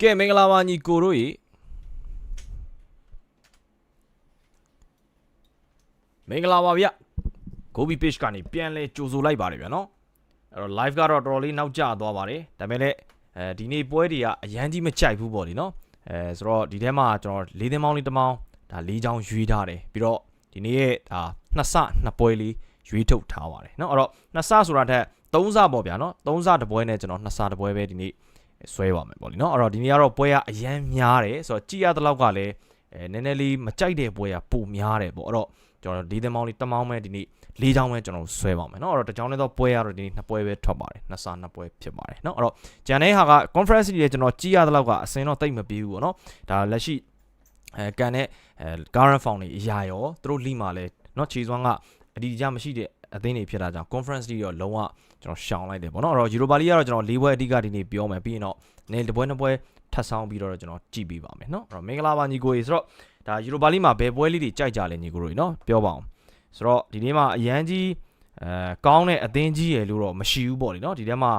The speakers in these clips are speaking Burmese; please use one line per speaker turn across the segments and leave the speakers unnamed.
ကဲမင်္ဂလာပါညီကိုတို့ရေမင်္ဂလာပါဗျကိုဘီ page ကနေပြန်လဲကြိုဆိုလိုက်ပါတယ်ဗျာနော်အဲ့တော့ live ကတော့တော်တော်လေးနောက်ကျသွားပါတယ်ဒါပေမဲ့လည်းအဲဒီနေ့ပွဲတွေကအရန်ကြီးမကြိုက်ဘူးပေါ့လေနော်အဲဆိုတော့ဒီထဲမှာကျွန်တော်လေးသင်းမောင်းလေးတစ်မောင်းဒါလေးချောင်းရွေးထားတယ်ပြီးတော့ဒီနေ့ရဲ့ဒါနှစ်ဆနှစ်ပွဲလေးရွေးထုတ်ထားပါတယ်နော်အဲ့တော့နှစ်ဆဆိုတာထက်သုံးဆပေါ့ဗျာနော်သုံးဆတစ်ပွဲနဲ့ကျွန်တော်နှစ်ဆတစ်ပွဲပဲဒီနေ့ ဆွဲပါမယ်ပေါ့လीเนาะအဲ့တော့ဒီနေ့ကတော့ပွဲကအရန်များတယ်ဆိုတော့ကြည်ရတဲ့လောက်ကလည်းအဲနည်းနည်းလေးမကြိုက်တဲ့ပွဲကပိုများတယ်ပေါ့အဲ့တော့ကျွန်တော်ဒီသမောင်းလေးတမောင်းပဲဒီနေ့၄ချောင်းပဲကျွန်တော်ဆွဲပါမယ်เนาะအဲ့တော့တစ်ချောင်းနဲ့တော့ပွဲကတော့ဒီနေ့နှစ်ပွဲပဲထွက်ပါတယ်နှစ်ဆနှစ်ပွဲဖြစ်ပါတယ်เนาะအဲ့တော့ဂျန်တဲ့ဟာက conference ကြီးကျွန်တော်ကြည်ရတဲ့လောက်ကအစင်တော့တိတ်မပြီးဘူးပေါ့เนาะဒါလက်ရှိအဲကန်တဲ့အဲ current form တွေအရာရောသူတို့ league မှာလဲเนาะခြေစွမ်းကအဒီကြမရှိတဲ့အသင်းတွေဖြစ်တာကြောင့် conference တွေတော့လုံးဝ ကျွန်တော်ရှောင်လိုက်တယ်ပေါ့နော်အဲ့တော့ Europa League ကတော့ကျွန်တော်၄ပွဲအဓိကဒီနေ့ပြောမယ်ပြီးရင်တော့နေတစ်ပွဲနှစ်ပွဲထပ်ဆောင်ပြီးတော့ကျွန်တော်ကြည့်ပေးပါမယ်နော်အဲ့တော့မင်္ဂလာပါညီကိုကြီးဆိုတော့ဒါ Europa League မှာဘယ်ပွဲလေးတွေကြိုက်ကြလဲညီကိုကြီးနော်ပြောပါအောင်ဆိုတော့ဒီနေ့မှာအရန်ကြီးအဲကောင်းတဲ့အသင်းကြီးရယ်လို့တော့မရှိဘူးပေါ့လေနော်ဒီထဲမှာ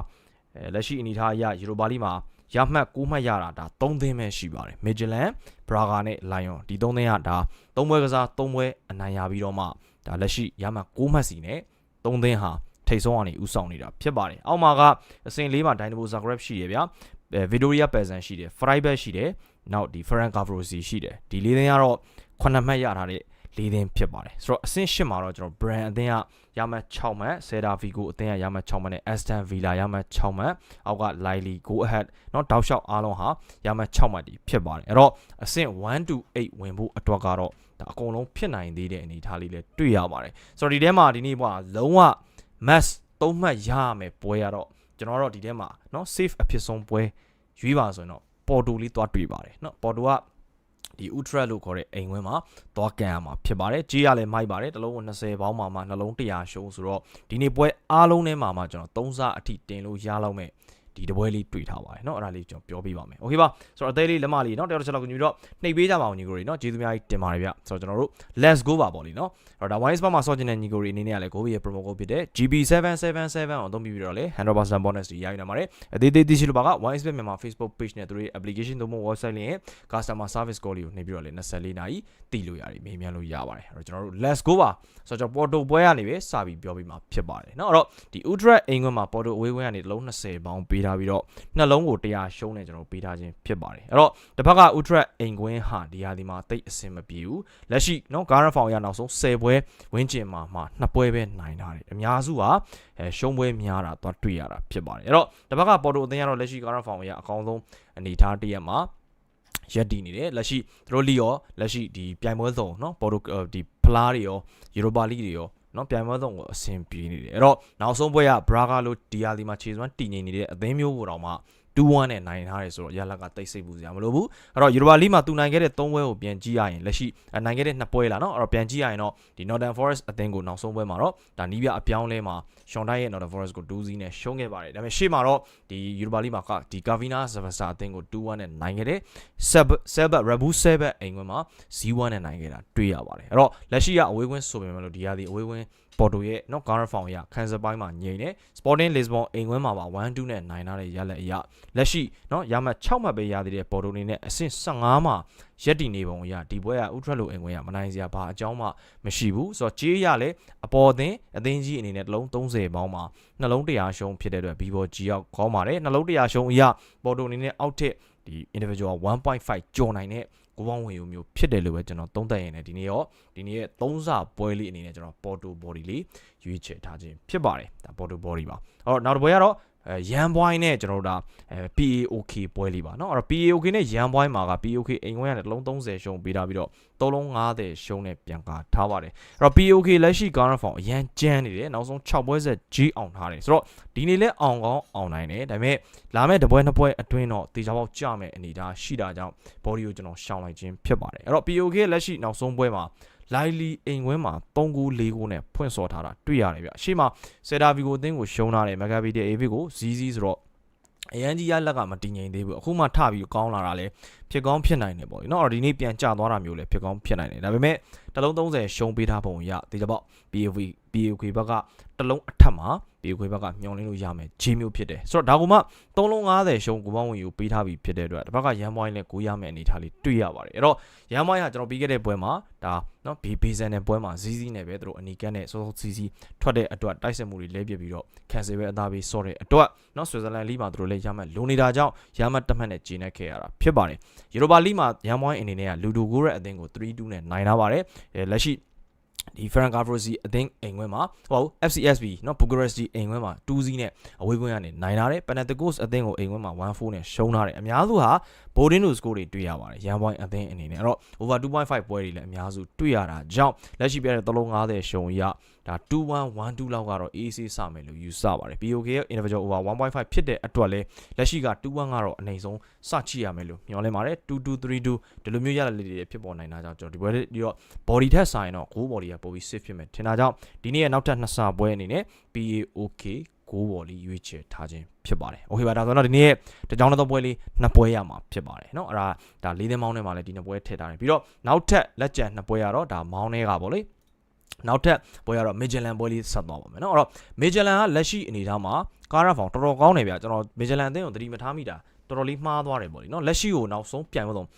လက်ရှိအနေထားအရ Europa League မှာရမှတ်6မှတ်ရတာဒါ3သင်းပဲရှိပါတယ် Midland, Braga နဲ့ Lyon ဒီ3သင်းကဒါ3ပွဲကစား3ပွဲအနိုင်ရပြီးတော့မှဒါလက်ရှိရမှတ်6မှတ်စီနဲ့3သင်းဟာ ထိတ်ဆုံးကနေဥဆောင်နေတာဖြစ်ပါတယ်အောက်မှာကအစင်လေးမှာ Dynamo Zagreb ရှိရဗျာအဲ Vidoria Pilsen ရှိတယ် Freiburg ရှိတယ်နောက်ဒီ Ferencvarosi ရှိတယ်ဒီလေးသင်းကတော့9မှတ်ရထားတဲ့လေးသင်းဖြစ်ပါတယ်ဆိုတော့အဆင့်8မှာတော့ကျွန်တော် Brand အသင်းကရမှတ်6မှတ် Celta Vigo အသင်းကရမှတ်6မှတ်နဲ့ Aston Villa ရမှတ်6မှတ်အောက်က Lille Go Ahead เนาะတောက်လျှောက်အားလုံးဟာရမှတ်6မှတ်ဒီဖြစ်ပါတယ်အဲ့တော့အဆင့်1 to 8ဝင်ဖို့အတွက်ကတော့ဒါအကုန်လုံးဖြစ်နိုင်သေးတဲ့အနေအထားလေးလည်းတွေ့ရပါတယ်ဆိုတော့ဒီထဲမှာဒီနေ့ကလုံးဝ mass သုံးမှတ်ရရမယ်ပွဲရတော့ကျွန်တော်တို့ဒီထဲမှာเนาะ safe အဖြစ်ဆုံးပွဲရွေးပါဆိုရင်တော့ပေါ်တိုလေးသွားတွေ့ပါတယ်เนาะပေါ်တိုကဒီ ultra လို့ခေါ်တဲ့အိမ်ဝင်းမှာသွားကန်ရမှာဖြစ်ပါတယ်ကြီးရလည်းမိုက်ပါတယ်တလုံး20ပေါင်းမှာမှနှလုံး100ရှုံးဆိုတော့ဒီနေ့ပွဲအားလုံးထဲမှာမှကျွန်တော်3စအထိတင်လို့ရလောက်မဲ့ ဒီတပွဲလေးတွေ့ထားပါတယ်เนาะအဲ့ဒါလေးကျွန်တော်ပြောပြပါမယ်โอเคပါဆိုတော့အသေးလေးလက်မလေးเนาะတယောက်တစ်ချက်လောက်ကညူတော့နှိပ်ပေးကြပါအောင်ညီကိုတွေเนาะကျေးဇူးများကြီးတင်ပါတယ်ဗျဆိုတော့ကျွန်တော်တို့ let's go ပါပေါ့လीเนาะအဲ့တော့ဒါ wise မှာဆော့ကျင်တဲ့ညီကိုတွေအနေနဲ့ကလည်း go ရဲ့ promo code ဖြစ်တဲ့ GB777 ကိုအသုံးပြုပြီးတော့လေ100% bonus တွေရယူနိုင်ပါတယ်အသေးသေးသိရှိလို့ပါက wise မြန်မာ Facebook page နဲ့သူတို့ရဲ့ application တို့မှ website လေးရဲ့ customer service call တွေကိုနေပြီးတော့လေ24နာရီတည်လို့ရတယ်မေးမြန်းလို့ရပါတယ်အဲ့တော့ကျွန်တော်တို့ let's go ပါဆိုတော့ကျွန်တော် porto ပွဲကနေပဲစပြီးပြောပြီးမှဖြစ်ပါတယ်เนาะအဲ့တော့ဒီ ultra အိမ်ခွန်းမှာ porto အဝေးခွန်းကနေတစ်လုံး20ပေါင်းပေး ထားပြီးတော့နှလုံးကို100ရှုံးနေကျွန်တော်ပေးထားခြင်းဖြစ်ပါတယ်အဲ့တော့တစ်ဖက်က ultra အိမ်ခွန်းဟာဒီဟာဒီမှာတိတ်အဆင်မပြေဘူးလက်ရှိเนาะ current form ရနောက်ဆုံး10ပွဲဝင်းကျင်မှာမှနှစ်ပွဲပဲနိုင်ထားတယ်အများစုဟာအဲရှုံးပွဲများတာသွားတွေ့ရတာဖြစ်ပါတယ်အဲ့တော့တစ်ဖက်က porto အသင်းကတော့လက်ရှိ current form ရအကောင်းဆုံးအနေအထားတစ်ရက်မှာရက်တည်နေတယ်လက်ရှိသူတို့လီရောလက်ရှိဒီပြိုင်ပွဲစုံเนาะပေါ်တိုဒီဖလားတွေရောယူရိုပါလိတွေရော နော်ပြိုင်ပွဲဆုံးကိုအဆင်ပြေနေတယ်အဲ့တော့နောက်ဆုံးပွဲကဘရာဂါလိုဒီယာလီမှာခြေစွမ်းတည်ငြိမ်နေတဲ့အသင်းမျိုးပေါ်တော့မှ 2-1နဲ့နိုင်ထားတယ်ဆိုတော့ရလကတိတ်စိတ်ဘူးစရာမလိုဘူးအဲ့တော့ Europa League မှာသူနိုင်ခဲ့တဲ့3ပွဲကိုပြန်ကြည့်ရရင်လက်ရှိနိုင်ခဲ့တဲ့2ပွဲလားနော်အဲ့တော့ပြန်ကြည့်ရရင်တော့ဒီ Northern Forest အသင်းကိုနောက်ဆုံးပွဲမှာတော့ဒါနီးပြအပြောင်းလဲမှာ Sean Dyche ရဲ့ Northern Forest ကို2-0နဲ့ရှုံးခဲ့ပါတယ်ဒါပေမဲ့ရှေ့မှာတော့ဒီ Europa League မှာကဒီ Gavina Zavasa အသင်းကို2-1နဲ့နိုင်ခဲ့တယ် Seb Seb Rabu Seb အိမ်ခွင်မှာ0-1နဲ့နိုင်ခဲ့တာတွေ့ရပါတယ်အဲ့တော့လက်ရှိကအဝေးကွင်းဆိုပေမဲ့လို့ဒီရသည်အဝေးကွင်း ပေါ်တိုရဲ့နော် counter form ရခန်းစပိုင်းမှာညိနေ Sporting Lisbon အိမ်ခွင်းမှာပါ1-2နဲ့နိုင်ထားတဲ့ရလက်အရလက်ရှိနော်ရမှတ်6မှတ်ပဲရသေးတဲ့ပေါ်တိုနေနဲ့အဆင့်15မှာရက်တီနေပုံအရဒီပွဲက ultra low အိမ်ခွင်းရမနိုင်စရာဘာအကြောင်းမှမရှိဘူးဆိုတော့ကြေးရလဲအပေါ်အသင်းအသင်းကြီးအနေနဲ့တစ်လုံး30ပေါင်းမှာနှလုံး100ရှုံးဖြစ်တဲ့အတွက် Vivo G ရောက်ခေါ်ပါတယ်နှလုံး100ရှုံးအရပေါ်တိုအနေနဲ့အောက်ထစ်ဒီ individual 1.5ကျော်နိုင်တဲ့ ကိုပေါင်းဝင်ယူမျိုးဖြစ်တယ်လို့ပဲကျွန်တော်သုံးသပ်ရင်လည်းဒီနေ့ရောဒီနေ့ရဲ့သုံးစပွဲလေးအနေနဲ့ကျွန်တော် Porto Body လေးရွေးချယ်ထားခြင်းဖြစ်ပါတယ်ဒါ Porto Body ပါအဲ့တော့နောက်တစ်ပွဲကတော့အဲ ရန်ပွိုင်းနဲ့ကျွန်တော်တို့ဒါအဲ PAOK ပွဲလေးပါเนาะအဲ့တော့ PAOK နဲ့ရန်ပွိုင်းမှာက PAOK အိမ်ဝဲရတယ်လုံး30ရှုံးပေးထားပြီးတော့3လုံး50ရှုံးနဲ့ပြန်ကာထားပါတယ်အဲ့တော့ PAOK လက်ရှိ current form အရန်ကျန်းနေတယ်နောက်ဆုံး6ပွဲဆက် G အောင်ထားတယ်ဆိုတော့ဒီနေ့လဲအောင်ကောင်းအောင်နိုင်တယ်ဒါပေမဲ့လာမဲ့တပွဲနှစ်ပွဲအတွင်းတော့တေချာပေါက်ကြမဲ့အနေအထားရှိတာကြောင့် body ကိုကျွန်တော်ရှောင်လိုက်ခြင်းဖြစ်ပါတယ်အဲ့တော့ PAOK လက်ရှိနောက်ဆုံးပွဲမှာ လိုက်လီအိမ်ဝင်းမှာ3ဂိုး4ဂိုးနဲ့ဖွင့်စော်ထားတာတွေ့ရတယ်ဗျအရှိမဆယ်ဒါဗီကိုအသင်းကိုရှုံးထားတယ်မဂါဘီတဲ့ AV ကိုဇီးဇီးဆိုတော့အရန်ကြီးရလက်ကမတည်ငြိမ်သေးဘူးအခုမှထပြီးကောင်းလာတာလဲဖြစ်ကောင်းဖြစ်နိုင်တယ်ပေါ့နော်အော်ဒီနေ့ပြန်ကျသွားတာမျိုးလဲဖြစ်ကောင်းဖြစ်နိုင်တယ်ဒါပေမဲ့တလုံး30ရှုံးပေးထားပုံရတေချာပေါ့ PAV PAV ဘက်ကတလုံးအထက်မှာ ပေခွေဘက်ကမျောလင်းလို့ရမယ်ဂျေမျိုးဖြစ်တယ်ဆိုတော့ဒါကမှ3လုံး90ရှုံးကိုပေါင်းဝင်ယူပေးထားပြီးဖြစ်တဲ့အတွက်တစ်ဘက်ကရန်ပွိုင်းလည်းကိုရမယ်အနေထားလေးတွေ့ရပါတယ်အဲ့တော့ရန်ပွိုင်းကကျွန်တော်ပြီးခဲ့တဲ့ပွဲမှာဒါနော်ဘေးဘေးဆန်တဲ့ပွဲမှာဇီးဇီးနဲ့ပဲသူတို့အနီကန်နဲ့စောစောစီးစီးထွက်တဲ့အတွက်တိုက်စစ်မှုတွေလဲပြစ်ပြီးတော့ cancel ပဲအသားပေးဆော့တဲ့အတွက်နော်ဆွစ်ဇာလန်လီမှာသူတို့လည်းရမှတ်လုံနေတာကြောင့်ရမှတ်တက်မှတ်နဲ့ဂျင်းနဲ့ခဲ့ရတာဖြစ်ပါတယ်ယူရိုပါလီမှာရန်ပွိုင်းအနေနဲ့ကလူဒိုဂိုရဲ့အသင်းကို3-2နဲ့နိုင်ထားပါတယ်အဲလက်ရှိ ဒီ Frank Gavrosi အသင်းအိမ်ခွဲမှာဟို FCSB เนาะ Bucharest အိမ်ခွဲမှာ2-0နဲ့အဝေးခွင့်ကနေနိုင်ထားတယ် Panathinaikos အသင်းကိုအိမ်ခွဲမှာ1-4နဲ့ရှုံးထားတယ်အများစုဟာ Bodin တို့ score တွေတွေ့ရပါတယ်ရန်ပွိုင်းအသင်းအနေနဲ့အဲ့တော့ over 2.5ပွဲတွေလည်းအများစုတွေ့ရတာကြောင့်လက်ရှိပြတဲ့350ရှုံရ ဒါ2112လောက်ကတော့ AC စမယ်လို့ယူဆပါတယ် BOK ရဲ့ individual over 1.5ဖြစ်တဲ့အတွက်လည်းလက်ရှိက21ကတော့အနေဆုံးစချိရမယ်လို့မျှော်လင့်ပါတယ်2232ဒီလိုမျိုးရတဲ့လေးတွေဖြစ်ပေါ်နိုင်တာကြောင့်ကျွန်တော်ဒီပွဲဒီတော့ body ထက်ဆိုင်တော့ goal body ကပိုပြီး safe ဖြစ်မယ်ထင်တာကြောင့်ဒီနေ့ရဲ့နောက်ထပ်နှစ်ဆပွဲအနေနဲ့ PAOK ကိုဘော်လီရွေးချယ်ထားခြင်းဖြစ်ပါတယ်။ Okay ပါဒါဆိုတော့ဒီနေ့ရဲ့တကြောင်တော့ပွဲလေးနှစ်ပွဲရမှာဖြစ်ပါတယ်เนาะအဲ့ဒါဒါလေးသိန်းမောင်းထဲမှာလည်းဒီနှစ်ပွဲထည့်ထားတယ်ပြီးတော့နောက်ထပ်လက်ကျန်နှစ်ပွဲရတော့ဒါမောင်းထဲကပေါ့လေ နောက်ထပ်ပွဲရတော့ Magellan ပွဲလေးဆက်သွားပါမယ်เนาะအဲ့တော့ Magellan ကလက်ရှိအနေအထားမှာကားရဖောင်တော်တော်ကောင်းနေဗျာကျွန်တော် Magellan အသင်းကိုသတိမထားမိတာတော်တော်လေးမှားသွားတယ်ပေါ့လေเนาะလက်ရှိကိုနောက်ဆုံးပြန်လို့တော့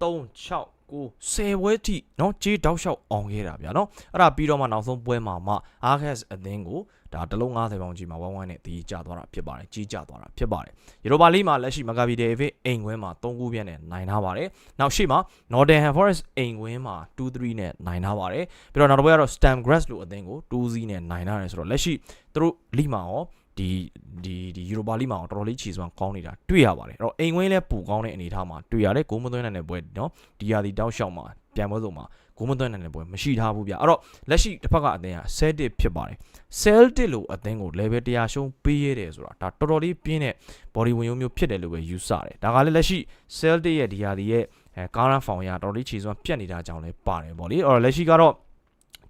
3 6ကို10ပွဲထိเนาะကြေးတောက်လျှောက်အောင်ခဲ့တာဗျာเนาะအဲ့ဒါပြီးတော့မှနောက်ဆုံးပွဲမှာမှ Arcas အသင်းကို ဒါတလုံး90ပေါင်ကြီးမှာဝိုင်းဝိုင်းနဲ့တီးကျသွားတာဖြစ်ပါတယ်ကြီးကျသွားတာဖြစ်ပါတယ်ယူရိုပါလိမှာလက်ရှိမဂါဘီဒေဗစ်အိမ်ခွင်းမှာ3ခုပြည့်နဲ့နိုင်ထားပါတယ်နောက်ရှိမှာ Nottingham Forest အိမ်ခွင်းမှာ2-3နဲ့နိုင်ထားပါတယ်ပြီးတော့နောက်တစ်ပွဲကတော့ Stamgrass လို့အသင်းကို2-0နဲ့နိုင်ထားတယ်ဆိုတော့လက်ရှိသူတို့လိမှာရောဒီဒီဒီယူရိုပါလိမှာတော်တော်လေးခြေစွမ်းကောင်းနေတာတွေ့ရပါတယ်အဲ့တော့အိမ်ဝင်းလည်းပူကောင်းတဲ့အနေအထားမှာတွေ့ရတယ်ဂိုးမသွင်းနိုင်တဲ့ပွဲเนาะဒီရာဒီတောက်လျှောက်မှာပြန်ပွဲဆုံးမှာ ဂိုးမသွင်းနိုင်တဲ့ပွဲမရှိထားဘူးဗျအဲ့တော့လက်ရှိတစ်ဖက်ကအသင်းက Celtic ဖြစ်ပါတယ် Celtic လို့အသင်းကို level 100ရှုံးပေးရတယ်ဆိုတာဒါတော်တော်လေးပြင်းတဲ့ body ဝင်ရုံမျိုးဖြစ်တယ်လို့ပဲယူဆတယ်ဒါကလည်းလက်ရှိ Celtic ရဲ့ဒီရာဒီရဲ့အဲကားရန်ဖောင်ရတော်တော်လေးခြေစွမ်းပြတ်နေတာကြောင့်လည်းပါတယ်ဗောလေအဲ့တော့လက်ရှိကတော့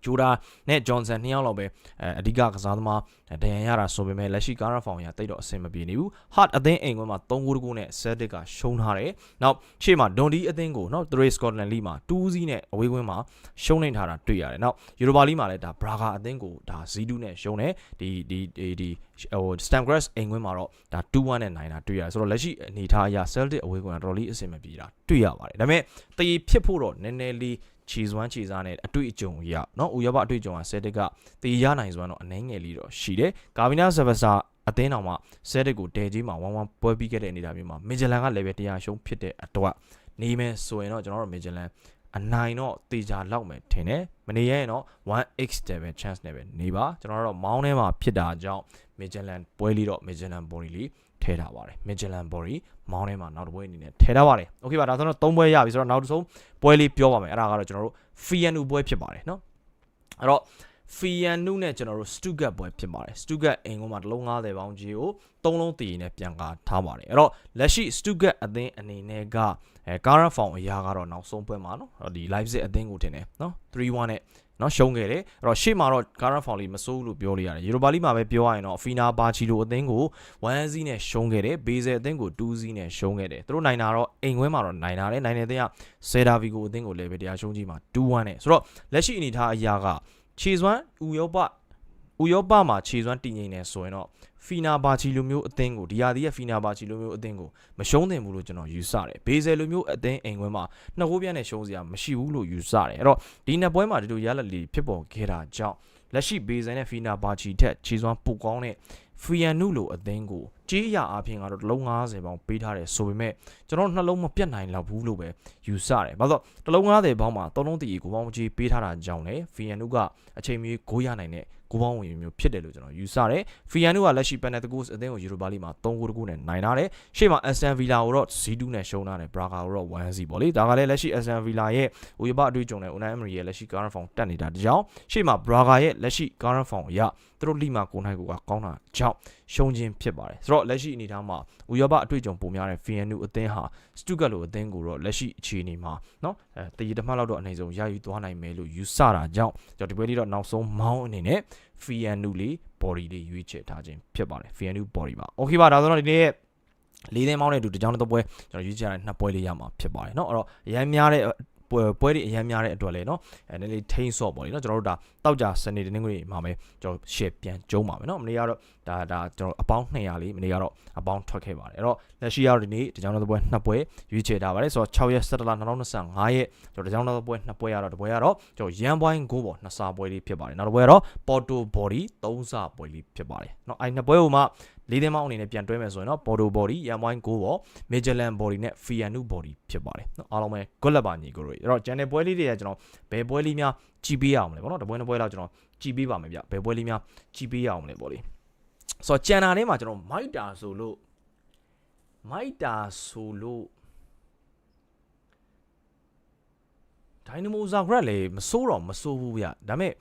ဂျိုဒါနဲ့ဂျွန်ဆန်နှစ်ယောက်လောက်ပဲအဲအဓိကကစားသမားဒဏ်ရာရတာဆိုပေမဲ့လက်ရှိကာရာဖောင်ရတိတ်တော့အဆင်မပြေနေဘူး။ Hart အသင်းအိမ်ကွင်းမှာ3ဂိုးတကူနဲ့ Celtic ကရှုံးထားတယ်။နောက်ရှေ့မှာ Dundee အသင်းကိုနော် Three Scotland League မှာ2-0နဲ့အဝေးကွင်းမှာရှုံးနေထားတာတွေ့ရတယ်။နောက် Europa League မှာလည်းဒါ Braga အသင်းကိုဒါ0-2နဲ့ရှုံးတယ်။ဒီဒီဒီဒီဟို Stamgrass အိမ်ကွင်းမှာတော့ဒါ2-1နဲ့နိုင်တာတွေ့ရတယ်။ဆိုတော့လက်ရှိအနေထားအရ Celtic အဝေးကွင်းကတော်တော်လေးအဆင်မပြေတာတွေ့ရပါတယ်။ဒါပေမဲ့တည်ဖြစ်ဖို့တော့နည်းနည်းလေး ခြေစွမ်းခြေစားနဲ့အတွေ့အကြုံရเนาะဥရောပအတွေ့အကြုံကဆယ်တက်ကတေးရနိုင်စွမ်းတော့အနှဲငယ်လေးတော့ရှိတယ်ကာဗီနာဇဗစာအသင်းတော်မှာဆယ်တက်ကိုဒဲကြီးမှာဝမ်းဝမ်းပွဲပြီးခဲ့တဲ့အနေအထားမျိုးမှာမီဂျလန်ကလည်းပဲတရားရှုံးဖြစ်တဲ့အတွက်နေမယ်ဆိုရင်တော့ကျွန်တော်တို့မီဂျလန်အနိုင်တော့တေချာလောက်မယ်ထင်တယ်မနေရရင်တော့ 1x တယ်ပဲ chance နဲ့ပဲနေပါကျွန်တော်တို့မောင်းထဲမှာဖြစ်တာကြောင့်မီဂျလန်ပွဲလေးတော့မီဂျလန်ဘော်ဒီလေး ထဲထားပါတယ်မီဂျလန်ဘော်ဒီမောင်းထဲမှာနောက်တစ်ပွဲအနေနဲ့ထဲထားပါတယ်โอเคပါဒါဆိုတော့၃ပွဲရပြီဆိုတော့နောက်တစ်ဆုံးပွဲလေးပြောပါမယ်အဲ့ဒါကတော့ကျွန်တော်တို့ Fianu ပွဲဖြစ်ပါတယ်เนาะအဲ့တော့ Fianu နဲ့ကျွန်တော်တို့ Stuttgart ပွဲဖြစ်ပါတယ် Stuttgart အိမ်ကုန်းမှာတစ်လုံး90ပေါင်းကြီးကို၃လုံးတည်ရင်ပြန်ကာထားပါတယ်အဲ့တော့လက်ရှိ Stuttgart အသင်းအနေနဲ့ကအဲ Current Form အရာကတော့နောက်ဆုံးပွဲမှာเนาะဒီ Leipzig အသင်းကိုတင်တယ်เนาะ3-1နဲ့ နော်ရှုံးခဲ့တယ်အဲ့တော့ရှေ့မှာတော့ Current Form လေးမစိုးဘူးလို့ပြောလို့ရတယ်ယူရိုပါလိမှာပဲပြောရရင်တော့ Fina Bacilo အသင်းကို1-0နဲ့ရှုံးခဲ့တယ် Base အသင်းကို2-0နဲ့ရှုံးခဲ့တယ်သူတို့နိုင်တာတော့အိမ်ခွဲမှာတော့နိုင်တာတယ်နိုင်တဲ့အသင်းက Celta Vigo အသင်းကိုလည်းပဲတရားရှုံးကြီးမှာ2-1နဲ့ဆိုတော့လက်ရှိအနေထားအရာကခြေစွမ်းဥရောပဥရောပမှာခြေစွမ်းတည်ငြိမ်နေဆိုရင်တော့ ဖီနာဘာချီလိုမျိုးအသင်းကိုဒီယာဒီရဲ့ဖီနာဘာချီလိုမျိုးအသင်းကိုမရှုံးသင့်ဘူးလို့ကျွန်တော်ယူဆတယ်ဘေဇယ်လိုမျိုးအသင်းအိမ်ခွဲမှာနှစ်ကိုးပြန့်နဲ့ရှုံးစရာမရှိဘူးလို့ယူဆတယ်အဲ့တော့ဒီနှစ်ပွဲမှာဒီလိုရလက်လီဖြစ်ပေါ်ခဲ့တာကြောင့်လက်ရှိဘေဇယ်နဲ့ဖီနာဘာချီထက်ခြေစွမ်းပိုကောင်းတဲ့ဖီယန်နုလိုအသင်းကိုကြေးရအပြင်ကတော့တစ်လုံး90ပေါင်ပေးထားတယ်ဆိုပေမဲ့ကျွန်တော်နှလုံးမပြတ်နိုင်တော့ဘူးလို့ပဲယူဆတယ်။ဘာလို့တစ်လုံး90ပေါင်မှာသုံးလုံးတည်ကိုပေါင်းကြေးပေးထားတာကြောင့်လေဖီယန်နုကအချိန်မီဂိုးရနိုင်တဲ့ ကိုပေါင်းဝင်မျိုးဖြစ်တယ်လို့ကျွန်တော်ယူဆတယ်။ဖီယန်နုကလက်ရှိ Panathinaikos အသင်းကိုယူရိုပါလိမှာ3ဂိုးတကူနဲ့နိုင်ထားတယ်။ရှေ့မှာ Aston Villa ကိုတော့0-2နဲ့ရှုံးထားတယ်။ Braga ကိုတော့1-0ပေါ့လေ။ဒါကလည်းလက်ရှိ Aston Villa ရဲ့ဥရောပအတွေ့အကြုံနဲ့ Unai Emery ရဲ့လက်ရှိ current form တက်နေတာတကြောင်ရှေ့မှာ Braga ရဲ့လက်ရှိ current form အရသူ တို့လိမှာကိုနိုင်ကိုကကောင်းတာကြောင့်ရှုံးခြင်းဖြစ်ပါတယ်ဆိုတော့လက်ရှိအနေအထားမှာဥရောပအတွေ့အကြုံပုံများတဲ့ VNU အသင်းဟာ Stuttgart လိုအသင်းကိုတော့လက်ရှိအခြေအနေမှာเนาะအဲတည်ရတမှတ်လောက်တော့အနေဆုံးရယူသွားနိုင်မယ်လို့ယူဆတာကြောင့်ကျွန်တော်ဒီပွဲလေးတော့နောက်ဆုံးမောင်းအနေနဲ့ VNU လေး body လေးရွေးချယ်ထားခြင်းဖြစ်ပါတယ် VNU body ပါ okay ပါဒါဆိုတော့ဒီနေ့ရဲ့လေးသိန်းမောင်းတဲ့သူတကြောင်တစ်ပွဲကျွန်တော်ရွေးချယ်ရတဲ့နှစ်ပွဲလေးရမှာဖြစ်ပါတယ်เนาะအဲ့တော့အရင်များတဲ့ ပွဲပွဲတွေအများများတဲ့အတွက်လေနော်အဲနည်းနည်းထိန်းဆော့ပေါ့လေနော်ကျွန်တော်တို့ဒါတောက်ကြစနေတနင်္ဂနွေမှာပဲကျွန်တော် share ပြန်ကျုံးပါမယ်နော်မနေ့ကတော့ဒါဒါကျွန်တော်အပေါင်း200လေးမနေ့ကတော့အပေါင်းထွက်ခဲ့ပါတယ်အဲ့တော့လက်ရှိကတော့ဒီနေ့ဒီကြောင်တော့ပွဲနှစ်ပွဲရွေးချယ်ထားပါတယ်ဆိုတော့6ရက်17လ2025ရက်ကျွန်တော်ဒီကြောင်တော့ပွဲနှစ်ပွဲရတော့ဒီပွဲကတော့ကျွန်တော်ရန်ပွိုင်း9ပေါ်နှစ်စာပွဲလေးဖြစ်ပါတယ်နောက်တစ်ပွဲကတော့ Porto Body 3စာပွဲလေးဖြစ်ပါတယ်เนาะအဲ့နှစ်ပွဲဟိုမှာ လေးသင်းမောင်းအနေနဲ့ပြန်တွဲမယ်ဆိုရင်တော့ Porto Body ရန်ပွိုင်း9ပေါ် Magellan Body နဲ့ Fianu Body ဖြစ်ပါတယ်เนาะအားလုံးပဲ good luck ပါညီကိုတို့အဲ့တော့ channel ပွဲလေးတွေကကျွန်တော်ဘယ်ပွဲလေးများကြည့်ပေးရအောင်လဲဗောနော်တပွဲနှစ်ပွဲလောက်ကျွန်တော်ကြည့်ပေးပါမယ်ဗျဘယ်ပွဲလေးများကြည့်ပေးရအောင်လဲဗောလေဆိုတော့ channel ထဲမှာကျွန်တော်မိုက်တာဆိုလို့မိုက်တာဆိုလို့ဒိုင်နမိုဇာဂရက်လေမစိုးတော့မစိုးဘူးဗျဒါပေမဲ့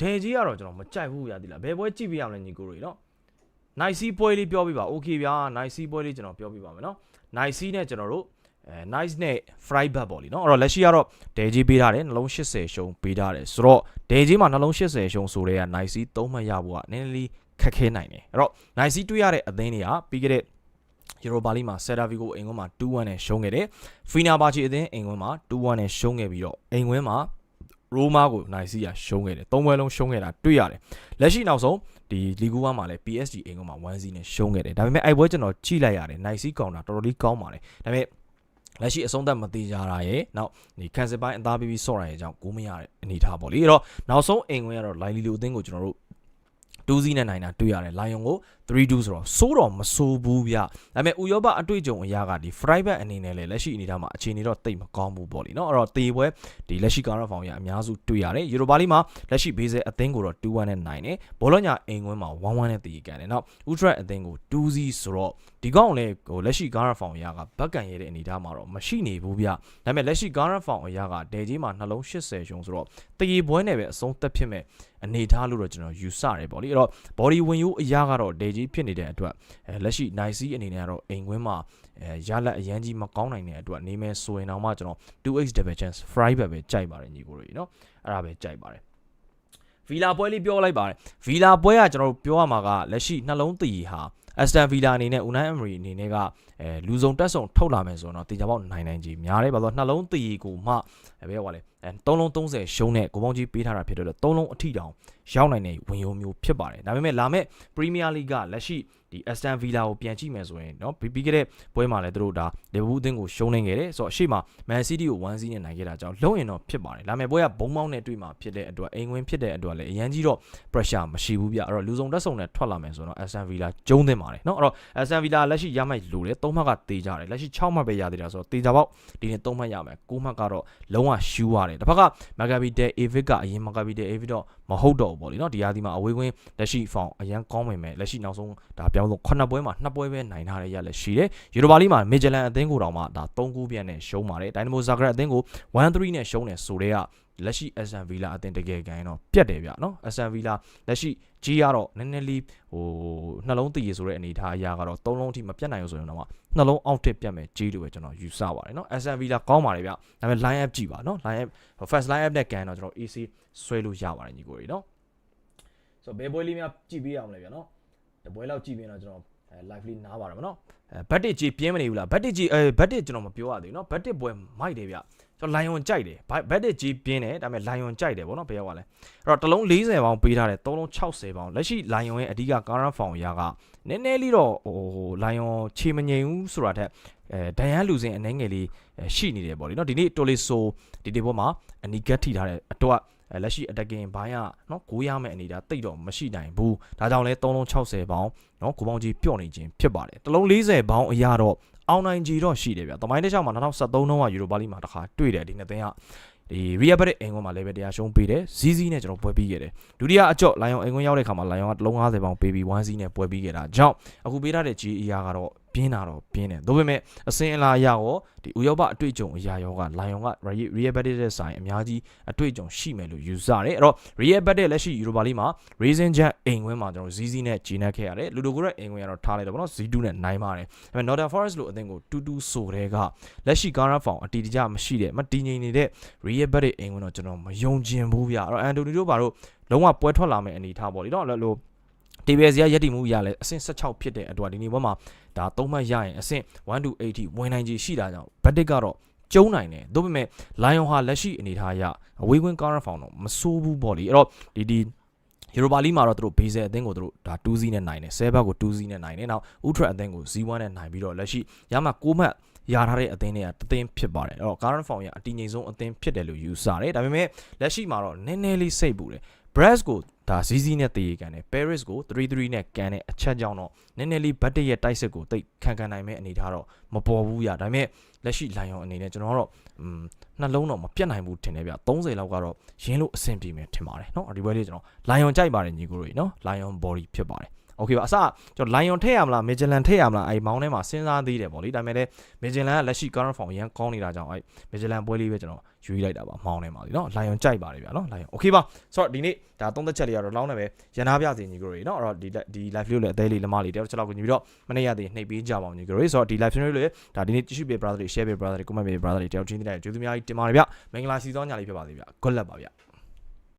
ဒဲကြီးကတော့ကျွန်တော်မကြိုက်ဘူးဗျဒီလားဘယ်ပွဲကြည့်ပေးရမလဲညီကိုတို့နော် နိုင်စီပွဲလေးပြောပြပါโอเคဗျာနိုင်စီပွဲလေးကျွန်တော်ပြောပြပါမယ်နော်နိုင်စီနဲ့ကျွန်တော်တို့အဲ nice နဲ့ fry back ပေါ့လीเนาะအဲ့တော့လက်ရှိကတော့ဒဲကြီးပေးထားတယ်နှလုံး80ရှုံးပေးထားတယ်ဆိုတော့ဒဲကြီးမှာနှလုံး80ရှုံးဆိုတဲ့က nice 3မှတ်ရဖို့ကနည်းနည်းလေးခက်ခဲနိုင်တယ်အဲ့တော့ nice တွေ့ရတဲ့အသင်းတွေကပြီးခဲ့တဲ့ယူရိုပါလီမှာဆယ်ဒါဗီကိုအိမ်ကွင်းမှာ2-1နဲ့ရှုံးခဲ့တယ်။ဖီနာဘာချီအသင်းအိမ်ကွင်းမှာ2-1နဲ့ရှုံးခဲ့ပြီးတော့အိမ်ကွင်းမှာ ရိုမာကိုနိုင်စီကရှုံးခဲ့တယ်။သုံးပွဲလုံးရှုံးခဲ့တာတွေ့ရတယ်။လက်ရှိနောက်ဆုံးဒီလီဂူဝါမှာလည်း PSG အိမ်ကွင်းမှာ1-0နဲ့ရှုံးခဲ့တယ်။ဒါပေမဲ့အဲ့ပွဲကျွန်တော်ကြည့်လိုက်ရတယ်။နိုင်စီကောင်တာတော်တော်လေးကောင်းပါတယ်။ဒါပေမဲ့လက်ရှိအဆုံးသက်မသေးကြတာရဲ့နောက်ဒီကန်စစ်ပိုင်းအသားပြီးပြီးဆော့ရရဲ့အကြောင်းကိုမရတဲ့အနေထားပေါ့လေအဲ့တော့နောက်ဆုံးအိမ်ဝင်ကတော့လိုင်လီလိုအသင်းကိုကျွန်တော်တို့ 2-0နဲ့နိုင်တာတွေ့ရတယ် Lion ကို3-2ဆိုတော့စိုးတော့မစိုးဘူးဗျဒါပေမဲ့ဥရောပအတွေ့အကြုံအရာကဒီ Freiburg အနေနဲ့လည်းလက်ရှိအနေထားမှာအခြေအနေတော့တိတ်မကောင်းဘူးပေါ့လေနော်အဲ့တော့တေပွဲဒီလက်ရှိကာရာဖောင်ရအများစုတွေ့ရတယ် Europa League မှာလက်ရှိဘေးဆဲအသင်းကိုတော့2-1နဲ့နိုင်တယ်ဘောလုံးညာအိမ်ကွင်းမှာ1-1နဲ့တည်ကန်တယ်နောက် Utrecht အသင်းကို2-0ဆိုတော့ ဒီကောင်လည်းဟိုလက်ရှိ Gara Found အရာကဘက်ကန်ရတဲ့အနေအထားမှာတော့မရှိနေဘူးဗျဒါပေမဲ့လက်ရှိ Gara Found အရာကဒဲကြီးမှာနှလုံး80ရုံဆိုတော့တရေပွဲနဲ့ပဲအဆုံးသက်ဖြစ်မဲ့အနေထားလို့တော့ကျွန်တော်ယူဆတယ်ပေါ့လေအဲ့တော့ body ဝင်ရိုးအရာကတော့ဒေကြီးဖြစ်နေတဲ့အတွက်အဲလက်ရှိ nice အနေနဲ့ကတော့အိမ်ခွင်းမှာအဲရလက်အရန်ကြီးမကောင်းနိုင်တဲ့အတွက်နေမယ်ဆိုရင်တော့မှကျွန်တော် 2x double chance fry ပဲပဲကြိုက်ပါတယ်ညီကိုတို့ရေနော်အဲ့ဒါပဲကြိုက်ပါတယ်ဗီလာပွဲလေးပြောလိုက်ပါတယ်ဗီလာပွဲကကျွန်တော်တို့ပြောရမှာကလက်ရှိနှလုံးသီဟာ အက်စတန်ဗီလာအနေနဲ့ Unai Emery အနေနဲ့ကအဲလူစုံတက်ဆုံထုတ်လာမယ်ဆိုတော့တေချာပေါက်နိုင်နိုင်ကြီးများတယ်ဘာလို့နှလုံးတည်ကိုမှအဲဘယ်ရောက်လဲအဲ3လုံး30ရှုံးတဲ့ကိုပေါင်းကြီးပေးထားတာဖြစ်တဲ့3လုံးအထိတောင် ရောက်နိုင်တဲ့ဝင်ရုံမျိုးဖြစ်ပါတယ်ဒါပေမဲ့လာမဲ့ Premier League ကလက်ရှိဒီ Aston Villa ကိုပြန်ကြည့်မယ်ဆိုရင်เนาะပြီးပြီးခဲ့တဲ့ပွဲမှာလည်းသူတို့ဒါ Liverpool အသင်းကိုရှုံးနေခဲ့တယ်ဆိုတော့အရှိမ Man City ကို1-0နဲ့နိုင်ခဲ့တာကြောင့်လုံးရင်တော့ဖြစ်ပါတယ်လာမဲ့ပွဲကဘုံမောင်းနဲ့တွေ့မှာဖြစ်တဲ့အတွက်အိမ်ဝင်ဖြစ်တဲ့အတွက်လည်းအရန်ကြီးတော့ pressure မရှိဘူးဗျအဲ့တော့လူစုံတက်ဆုံနဲ့ထွက်လာမယ်ဆိုတော့ Aston Villa ကျုံးသင့်ပါတယ်เนาะအဲ့တော့ Aston Villa လက်ရှိရမိုက်လို့လေ3မှတ်ကတေးကြတယ်လက်ရှိ6မှတ်ပဲရသေးတာဆိုတော့တေးကြပေါက်ဒီနေ့3မှတ်ရမယ်9မှတ်ကတော့လုံးဝရှူးရတယ်တစ်ဖက်က Maccabi Del Aviv ကအရင် Maccabi Del Aviv တော့ မဟုတ်တော့ဘူးပေါ့လေနော်ဒီရာသီမှာအဝေးကွင်းလက်ရှိဖောင်အရန်ကောင်းပေမဲ့လက်ရှိနောက်ဆုံးဒါပြောင်းဆုံး9ပွဲမှာ2ပွဲပဲနိုင်ထားတဲ့ရလက်ရှိတယ်ယူရိုပါလိမှာမီဂျလန်အသင်းကိုတောင်မှဒါ3ခုပြန်နဲ့ရှုံးပါတယ်ဒိုင်နမိုဇာဂရက်အသင်းကို1-3နဲ့ရှုံးတယ်ဆိုတော့လက်ရှိ Aston Villa အသင်းတကယ်ကန်တော့ပြတ်တယ်ဗျเนาะ Aston Villa လက်ရှိကြီးရတော့နည်းနည်းလေးဟိုနှလုံးတည်ရဆိုတဲ့အနေထားအရာကတော့3လုံးအထိမပြတ်နိုင်ဘူးဆိုရင်တော့နှလုံးအောက်ထစ်ပြတ်မယ်ကြီးလို့ပဲကျွန်တော်ယူဆပါတယ်เนาะ Aston Villa ကောင်းပါတယ်ဗျဒါပေမဲ့ line up ကြည့်ပါเนาะ line up first line up နဲ့ကန်တော့ကျွန်တော် AC ဆွဲလို့ရပါတယ်ညီကိုတွေเนาะဆိုတော့ဘယ်ပွဲလေးများကြည့်ပေးအောင်လဲဗျာเนาะတပွဲလောက်ကြည့်ပြီးတော့ကျွန်တော်အဲ live လေးနားပါတယ်ဗောနော်အဲဘတ်တစ်ကြီးပြင်းမနေဘူးလားဘတ်တစ်ကြီးအဲဘတ်တစ်ကျွန်တော်မပြောရသေးဘူးเนาะဘတ်တစ်ပွဲမိုက်တယ်ဗျ ကျွန်တော် lion ကြိုက်တယ် budget ကြီးပြင်းတယ်ဒါပေမဲ့ lion ကြိုက်တယ်ဗောနော်ဘယ်ရောက်ကလဲအဲ့တော့တစ်လုံး40ပေါင်ပေးထားတယ်သုံးလုံး60ပေါင်လက်ရှိ lion ရဲ့အဓိက current form အရာကနည်းနည်းလေးတော့ဟို lion ခြေမငိမ်ဘူးဆိုတာထက်အဲဒိုင်ယန်လူစင်အနှဲငယ်လေးရှိနေတယ်ဗောလေနော်ဒီနေ့ tolisso ဒီဒီဘောမှာအနီကတ်ထိထားတဲ့အတွက်လက်ရှိ attacking ဘိုင်းကနော်ဂိုးရမယ့်အနေဒါတိတ်တော့မရှိနိုင်ဘူးဒါကြောင့်လဲ3လုံး60ပေါင်နော်ဂိုးပေါင်းကြီးပြော့နေခြင်းဖြစ်ပါတယ်တလုံး40ပေါင်အရာတော့ အောင်နိုင်ကြီးတော့ရှိတယ်ဗျတမိုင်းတစ်ချောင်းမှာ2013တုန်းကယူရိုပါလီမှာတစ်ခါတွေ့တယ်ဒီနှစ်သင်းကဒီ Real Madrid အင်ကွန်းမှာလည်းပဲတရားရှုံးပေးတယ်ဇီးဇီးနဲ့ကျွန်တော်ပွဲပြီးခဲ့တယ်ဒုတိယအကြော့လိုင်ယွန်အင်ကွန်းရောက်တဲ့ခါမှာလိုင်ယွန်ကတလုံး50ပေါင်ပေးပြီး1စီးနဲ့ပွဲပြီးခဲ့တာကြောင့်အခုပေးထားတဲ့ GER ကတော့ ပြင်းတာတော့ပြင်းတယ်ဒါပေမဲ့အစင်အလာအရရောဒီဥရောပအတွေ့အကြုံအရာရောကလိုင်ယွန်က Real Madrid တဲ့ဆိုင်အများကြီးအတွေ့အကြုံရှိမယ်လို့ယူဆတယ်အဲ့တော့ Real Madrid လက်ရှိ Europa League မှာ Racing Jet အိမ်ဝင်းမှာကျွန်တော်ဇီးဇီးနဲ့ဂျီနက်ခဲ့ရတယ်လူဒိုကိုရဲ့အိမ်ဝင်းကတော့ထားလိုက်တယ်ဗောနော်ဇီးတူးနဲ့နိုင်ပါတယ်ဒါပေမဲ့ Northern Forest လို့အသင်းကိုတူတူဆိုတဲ့ကလက်ရှိ Gara Form အတီတကြမရှိတဲ့မတည်ငြိမ်နေတဲ့ Real Madrid အိမ်ဝင်းတော့ကျွန်တော်မယုံကျင်ဘူးဗျအဲ့တော့ Anthony တို့ဘာလို့လုံးဝပွဲထွက်လာမယ့်အနေထားပေါ့လေနော်အဲ့လို TBS ရရက်တည်မှုရလဲအဆင့်16ဖြစ်တဲ့အတွက်ဒီနေ့ဘက်မှာဒါသုံးမှတ်ရရင်အဆင့်1 to 80ဝင်နိုင်ကြီးရှိတာကြောင့်ဘတ်တစ်ကတော့ကျုံနိုင်တယ်ဒါပေမဲ့ Lion ဟာလက်ရှိအနေထားအရအဝေးကွင်း counter form တော့မဆိုးဘူးပေါ့လေအဲ့တော့ဒီဒီ Europa League မှာတော့သူတို့ base အသင်းကိုသူတို့ဒါ2-0နဲ့နိုင်တယ် Selber ကို2-0နဲ့နိုင်တယ်နောက် Ultra အသင်းကို0-1နဲ့နိုင်ပြီးတော့လက်ရှိရမှာ6မှတ်ရထားတဲ့အသင်းတွေကတသင်းဖြစ်ပါတယ်အဲ့တော့ current form ရအတည်ငြိမ်ဆုံးအသင်းဖြစ်တယ်လို့ယူဆတယ်ဒါပေမဲ့လက်ရှိမှာတော့နည်းနည်းလေးစိတ်ပူတယ် Brest ကိုဒါဇီးဇီးနဲ့တည်ရကန်တယ် Paris ကို3-3နဲ့ကန်တဲ့အချက်ကြောင့်တော့နည်းနည်းလေးဘတ်တက်ရဲ့တိုက်စစ်ကိုတိတ်ခံခံနိုင်မဲ့အနေထားတော့မပေါ်ဘူးရဒါပေမဲ့လက်ရှိ Lion အနေနဲ့ကျွန်တော်ကတော့อืมနှလုံးတော့မပြတ်နိုင်ဘူးထင်တယ်ဗျ30လောက်ကတော့ရင်းလို့အဆင်ပြေမယ်ထင်ပါတယ်เนาะဒီဘက်လေးကျွန်တော် Lion ကြိုက်ပါတယ်ညီကိုတို့ရေเนาะ Lion body ဖြစ်ပါတယ် โอเคပါအစကျွန်တော် Lion ထည့်ရမလား Magellan ထည့်ရမလားအဲ့မောင်းထဲမှာစဉ်းစားသေးတယ်ပေါ့လေဒါပေမဲ့လည်း Magellan ကလက်ရှိ current form ရန်ကောင်းနေတာကြောင့်အဲ့ Magellan ပွဲလေးပဲကျွန်တော်ယူလိုက်တာပါမောင်းထဲမှာလीเนาะ Lion ကြိုက်ပါတယ်ဗျာเนาะ Lion โอเคပါဆိုတော့ဒီနေ့ဒါသုံးသက်ချက်လေးကတော့လောင်းနေပဲရန်နာပြစီညီကိုတွေเนาะအဲ့တော့ဒီဒီ live လေးကိုလည်းအသေးလေးလက်မလေးတယောက်ချက်လောက်ကိုညီပြီးတော့မနေ့ရသေးနှိပ်ပေးကြပါဦးညီကိုတွေဆိုတော့ဒီ live လေးလေးဒါဒီနေ့ကြည့်ရှုပေး brother တွေ share ပေး brother တွေ comment ပေး brother တွေတယောက်ချင်းတည်းကျေးဇူးများကြီးတင်ပါတယ်ဗျမင်္ဂလာစီသောညလေးဖြစ်ပါစေဗျ good luck ပါဗျ